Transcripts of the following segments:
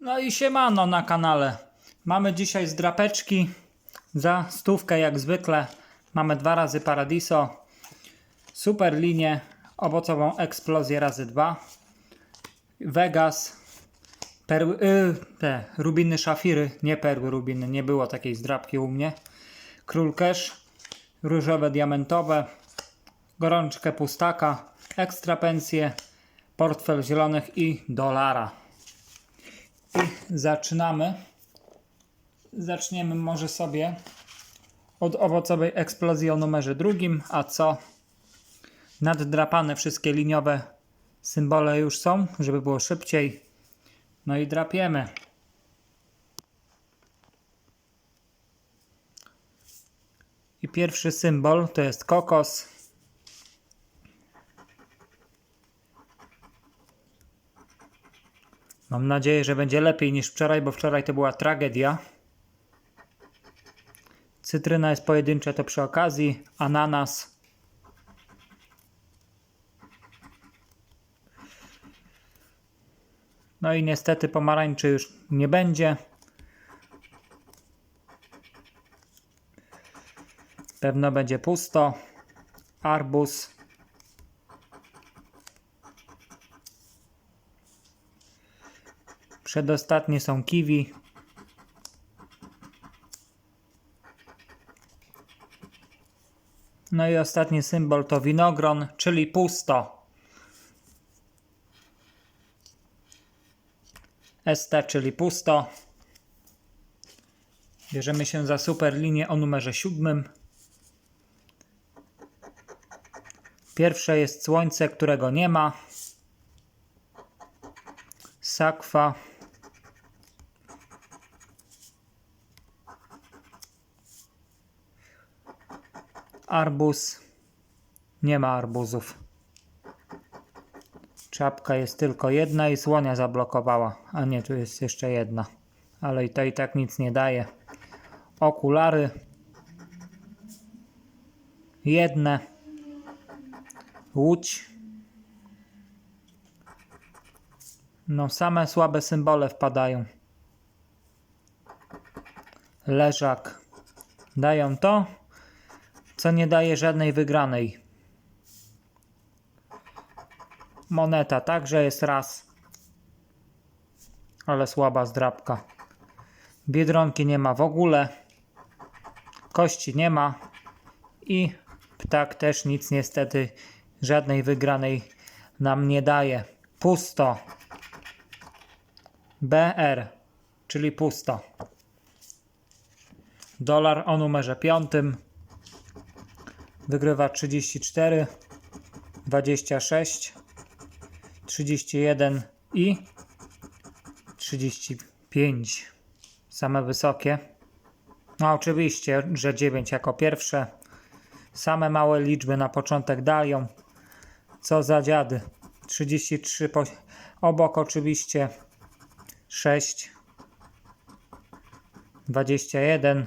No i siemano na kanale. Mamy dzisiaj zdrapeczki. Za stówkę jak zwykle. Mamy dwa razy Paradiso, super linię, owocową eksplozję razy dwa, Vegas, perły, y, te rubiny szafiry, nie perły rubiny, nie było takiej zdrapki u mnie. Król Cash, różowe diamentowe, gorączkę pustaka, ekstra pensje, portfel zielonych i dolara. Zaczynamy. Zaczniemy może sobie od owocowej eksplozji o numerze drugim, a co? Naddrapane wszystkie liniowe symbole już są, żeby było szybciej. No i drapiemy. I pierwszy symbol to jest kokos. Mam nadzieję, że będzie lepiej niż wczoraj, bo wczoraj to była tragedia. Cytryna jest pojedyncza, to przy okazji. Ananas. No i niestety pomarańczy już nie będzie. Pewno będzie pusto. Arbuz. Przedostatnie są kiwi. No i ostatni symbol to winogron, czyli pusto. ST, czyli pusto. Bierzemy się za super linię o numerze siódmym. Pierwsze jest słońce, którego nie ma. Sakwa. Arbuz. Nie ma arbuzów. Czapka jest tylko jedna i słonia zablokowała. A nie, tu jest jeszcze jedna. Ale i to i tak nic nie daje. Okulary. Jedne. Łódź. No, same słabe symbole wpadają. Leżak. Dają to, co nie daje żadnej wygranej. Moneta także jest raz. Ale słaba zdrabka. Biedronki nie ma w ogóle. Kości nie ma. I ptak też nic niestety żadnej wygranej nam nie daje. Pusto. BR, czyli pusto. Dolar o numerze piątym wygrywa 34, 26, 31 i 35. Same wysokie. No oczywiście, że 9 jako pierwsze. Same małe liczby na początek dają. Co za dziady. 33 po... obok oczywiście 6 21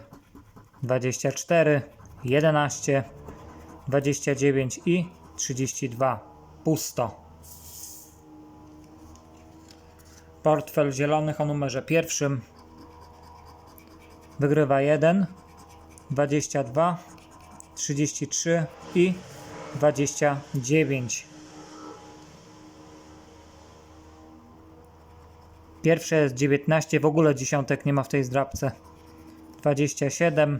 24 11 29 i 32 pusto. Portfel zielonych o numerze pierwszym. Wygrywa 1 22 33 i 29 Pierwsze jest 19, w ogóle dziesiątek nie ma w tej zdrabce. 27,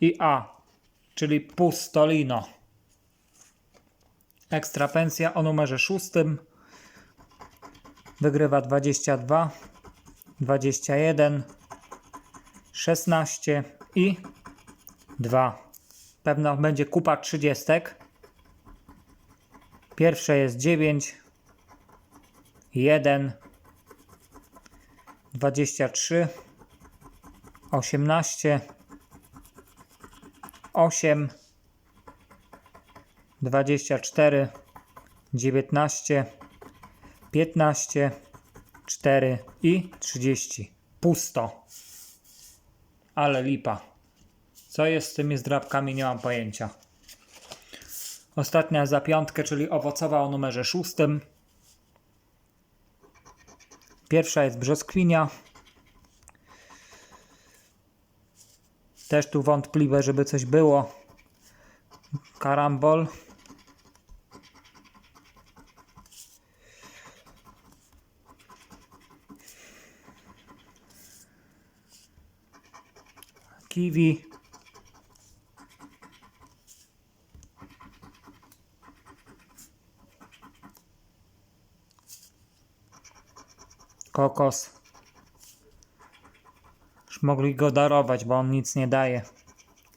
i A, czyli pustolino. Ekstra pensja o numerze szóstym wygrywa 22, 21, 16 i 2. Pewno będzie kupa trzydziestek. Pierwsze jest 9, 1, 23, 18, 8, 24, 19, 15, 4 i 30. Pusto. Ale lipa. Co jest z tymi zdrabkami, nie mam pojęcia. Ostatnia za piątkę, czyli owocowa o numerze szóstym. Pierwsza jest brzoskwinia. Też tu wątpliwe, żeby coś było. Karambol. Kiwi. Kokos. Mogli go darować, bo on nic nie daje.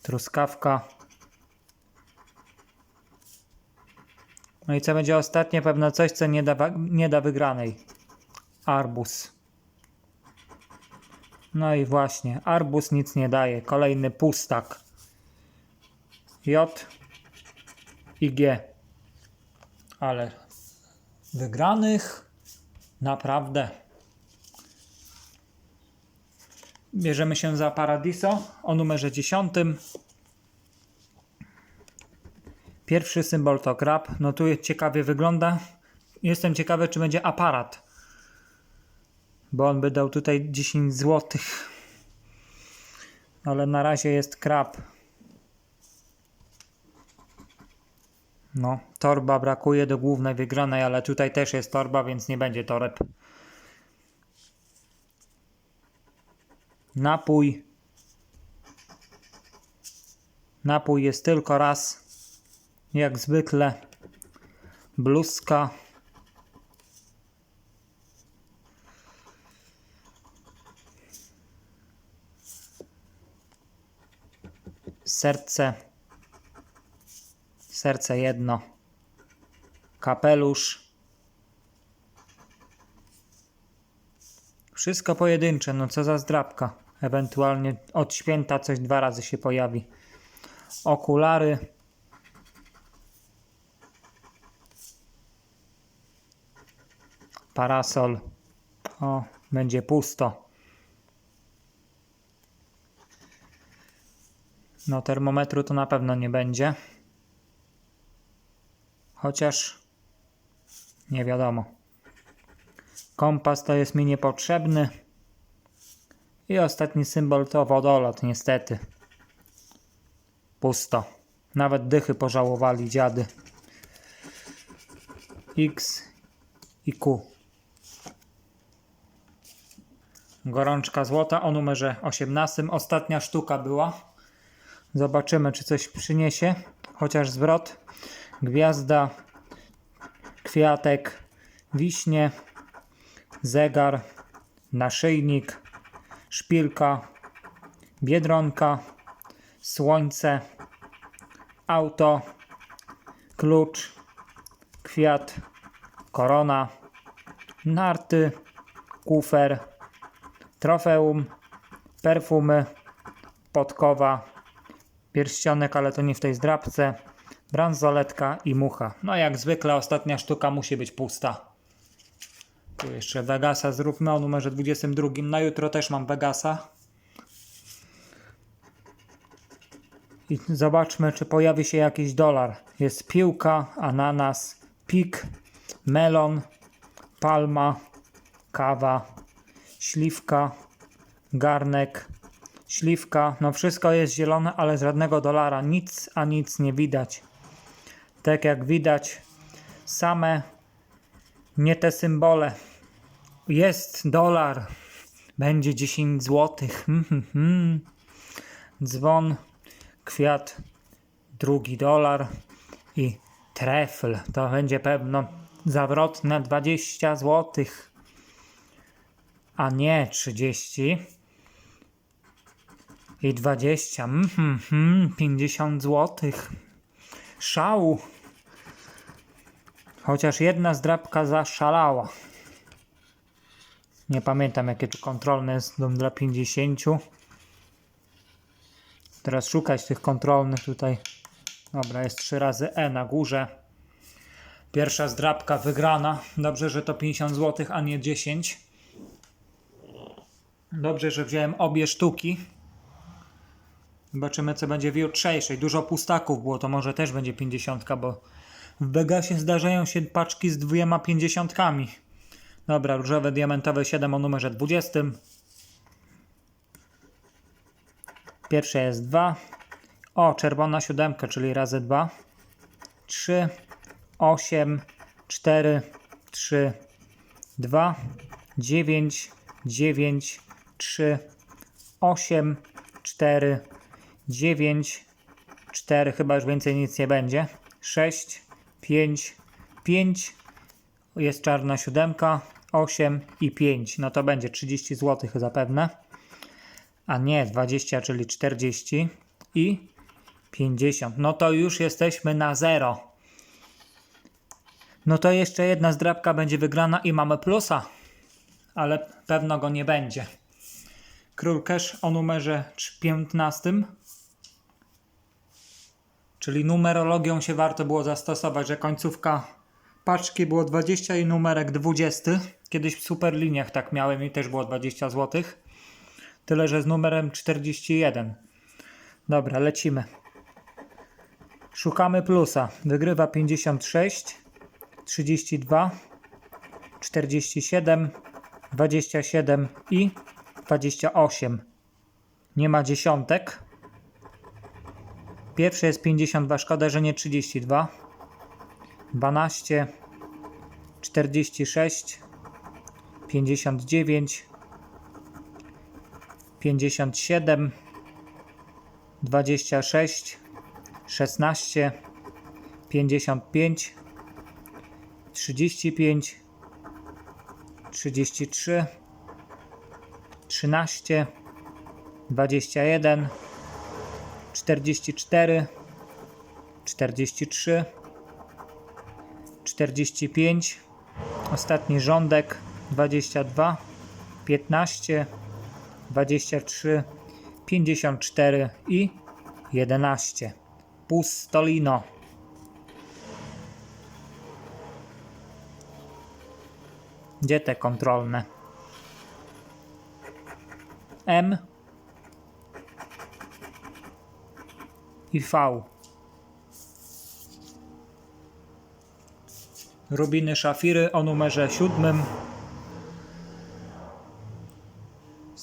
Truskawka. No i co będzie ostatnie? Pewno coś, co nie da, nie da wygranej. Arbus. No i właśnie, arbus nic nie daje. Kolejny pustak. J i G. Ale wygranych naprawdę. Bierzemy się za Paradiso o numerze 10. Pierwszy symbol to krab. No tu ciekawie wygląda. Jestem ciekawy, czy będzie aparat. Bo on by dał tutaj 10 zł. Ale na razie jest krab. No, torba brakuje do głównej wygranej, ale tutaj też jest torba, więc nie będzie toreb. Napój. Napój jest tylko raz. Jak zwykle. Bluzka. Serce. Serce jedno. Kapelusz. Wszystko pojedyncze, no co za zdrabka. Ewentualnie od święta coś dwa razy się pojawi. Okulary. Parasol. O, będzie pusto. No, termometru to na pewno nie będzie. Chociaż nie wiadomo. Kompas to jest mi niepotrzebny. I ostatni symbol to wodolot, niestety. Pusto. Nawet dychy pożałowali dziady. X i Q. Gorączka złota o numerze 18. Ostatnia sztuka była. Zobaczymy, czy coś przyniesie. Chociaż zwrot. Gwiazda, kwiatek, wiśnie, zegar, naszyjnik, szpilka, biedronka, słońce, auto, klucz, kwiat, korona, narty, kufer, trofeum, perfumy, podkowa, pierścionek, ale to nie w tej zdrabce, bransoletka i mucha. No jak zwykle ostatnia sztuka musi być pusta. Tu jeszcze Vegasa zróbmy o numerze 22. Na jutro też mam Vegasa. I zobaczmy, czy pojawi się jakiś dolar. Jest piłka, ananas, pik, melon, palma, kawa, śliwka, garnek, śliwka. No wszystko jest zielone, ale z żadnego dolara nic, a nic nie widać. Tak jak widać, same nie te symbole. Jest dolar. Będzie 10 zł. Dzwon, kwiat, drugi dolar i trefl. To będzie pewno zawrotne 20 zł, a nie 30 i 20. Mhm, 50 zł. Szału. Chociaż jedna zdrabka zaszalała. Nie pamiętam jakie tu kontrolne dom dla 50. Teraz szukać tych kontrolnych tutaj. Dobra, jest 3 razy E na górze. Pierwsza zdrabka wygrana. Dobrze, że to 50 zł, a nie 10. Dobrze, że wziąłem obie sztuki. Zobaczymy, co będzie w jutrzejszej. Dużo pustaków było, to może też będzie 50, bo w Vegasie zdarzają się paczki z dwiema 50. Dobra, różowe diamentowe 7 o numerze 20. Pierwsze jest 2. O, czerwona siódemka, czyli razy 2. 3, 8, 4, 3, 2, 9, 9, 3, 8, 4, 9, 4, chyba już więcej nic nie będzie. 6, 5, 5, jest czarna siódemka, 8 i 5. No to będzie 30 zł zapewne. A nie 20, czyli 40 i 50. No to już jesteśmy na zero. No to jeszcze jedna zdrabka będzie wygrana i mamy plusa. Ale pewno go nie będzie. Król Cash o numerze 15. Czyli numerologią się warto było zastosować, że końcówka paczki było 20 i numerek 20. Kiedyś w superliniach tak miałem i też było 20 zł. Tyle, że z numerem 41. Dobra, lecimy. Szukamy plusa. Wygrywa 56, 32, 47, 27 i 28. Nie ma dziesiątek. Pierwszy jest 52, szkoda, że nie 32. 12, 46, 59, 57, 26, 16, 55, 35, 33, 13, 21, 44, 43, 45, ostatni rządek 22, 15, 23, 54 i 11. Pustolino. Gdzie te kontrolne? M i V. Rubiny szafiry o numerze siódmym.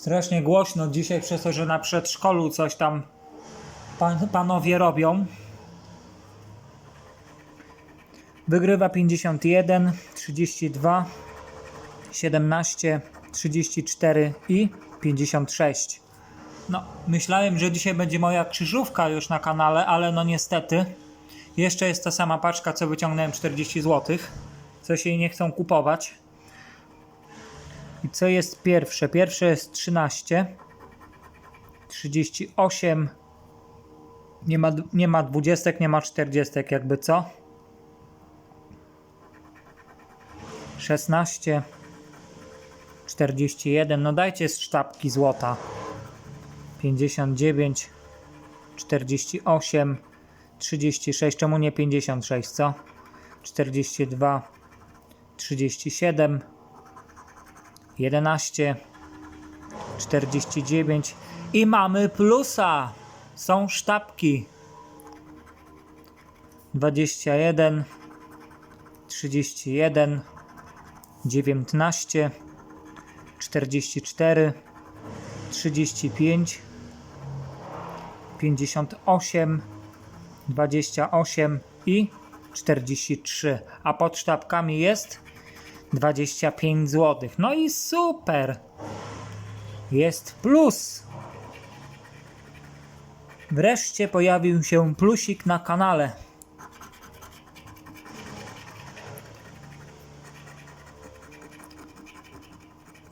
Strasznie głośno dzisiaj przez to, że na przedszkolu coś tam pan, panowie robią. Wygrywa 51, 32, 17, 34 i 56. No, myślałem, że dzisiaj będzie moja krzyżówka już na kanale, ale no niestety. Jeszcze jest ta sama paczka, co wyciągnąłem 40 zł. Coś jej nie chcą kupować. I co jest pierwsze? Pierwsze jest 13, 38, nie ma, nie ma 20, nie ma 40, jakby co? 16, 41, no dajcie z sztabki złota. 59, 48, 36, czemu nie 56, co? 42, 37, 11, 49 i mamy plusa. Są sztabki. 21, 31, 19, 44, 35, 58, 28 i 43. A pod sztabkami jest 25 zł. No i super! Jest plus! Wreszcie pojawił się plusik na kanale.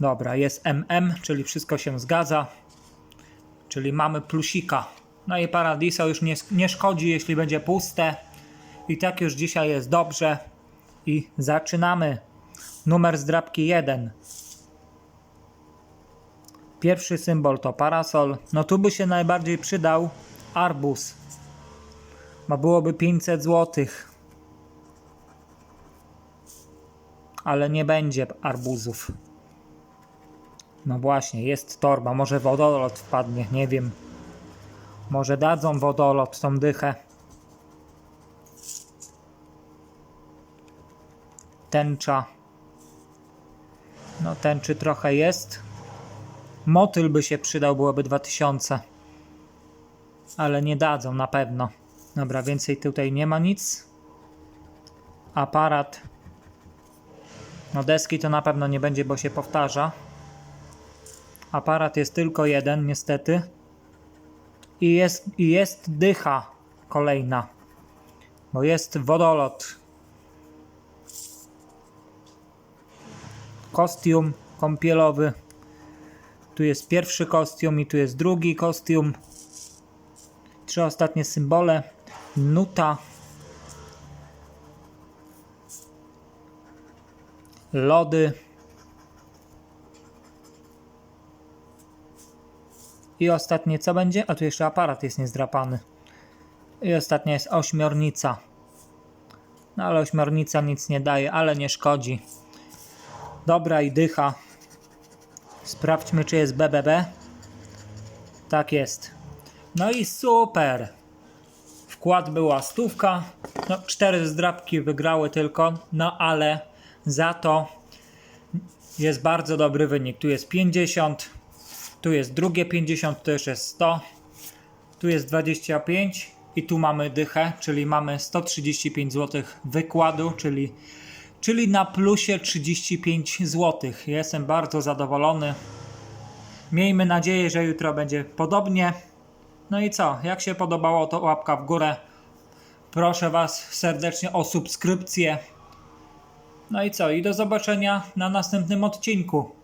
Dobra, jest MM, czyli wszystko się zgadza. Czyli mamy plusika. No i Paradiso już nie, nie szkodzi, jeśli będzie puste. I tak już dzisiaj jest dobrze. I zaczynamy. Numer zdrabki 1. Pierwszy symbol to parasol. No tu by się najbardziej przydał arbuz. Bo byłoby 500 zł. Ale nie będzie arbuzów. No właśnie, jest torba. Może wodolot wpadnie, nie wiem. Może dadzą wodolot tą dychę. Tęcza. No tęczy trochę jest. Motyl by się przydał, byłoby 2000. Ale nie dadzą na pewno. Dobra, więcej tutaj nie ma nic. Aparat. No deski to na pewno nie będzie, bo się powtarza. Aparat jest tylko jeden, niestety. I jest, i jest dycha kolejna. Bo jest wodolot. Kostium kąpielowy. Tu jest pierwszy kostium i tu jest drugi kostium. Trzy ostatnie symbole. Nuta. Lody. I ostatnie co będzie? A tu jeszcze aparat jest niezdrapany. I ostatnia jest ośmiornica. No ale ośmiornica nic nie daje, ale nie szkodzi. Dobra i dycha. Sprawdźmy, czy jest BBB. Tak jest. No i super. Wkład była stówka. No, cztery zdrabki wygrały tylko, no ale za to jest bardzo dobry wynik. Tu jest 50, tu jest drugie 50, to już jest 100, tu jest 25 i tu mamy dychę, czyli mamy 135 zł wykładu, czyli, czyli na plusie 35 zł. Jestem bardzo zadowolony. Miejmy nadzieję, że jutro będzie podobnie. No i co? Jak się podobało, to łapka w górę. Proszę Was serdecznie o subskrypcję. No i co? I do zobaczenia na następnym odcinku.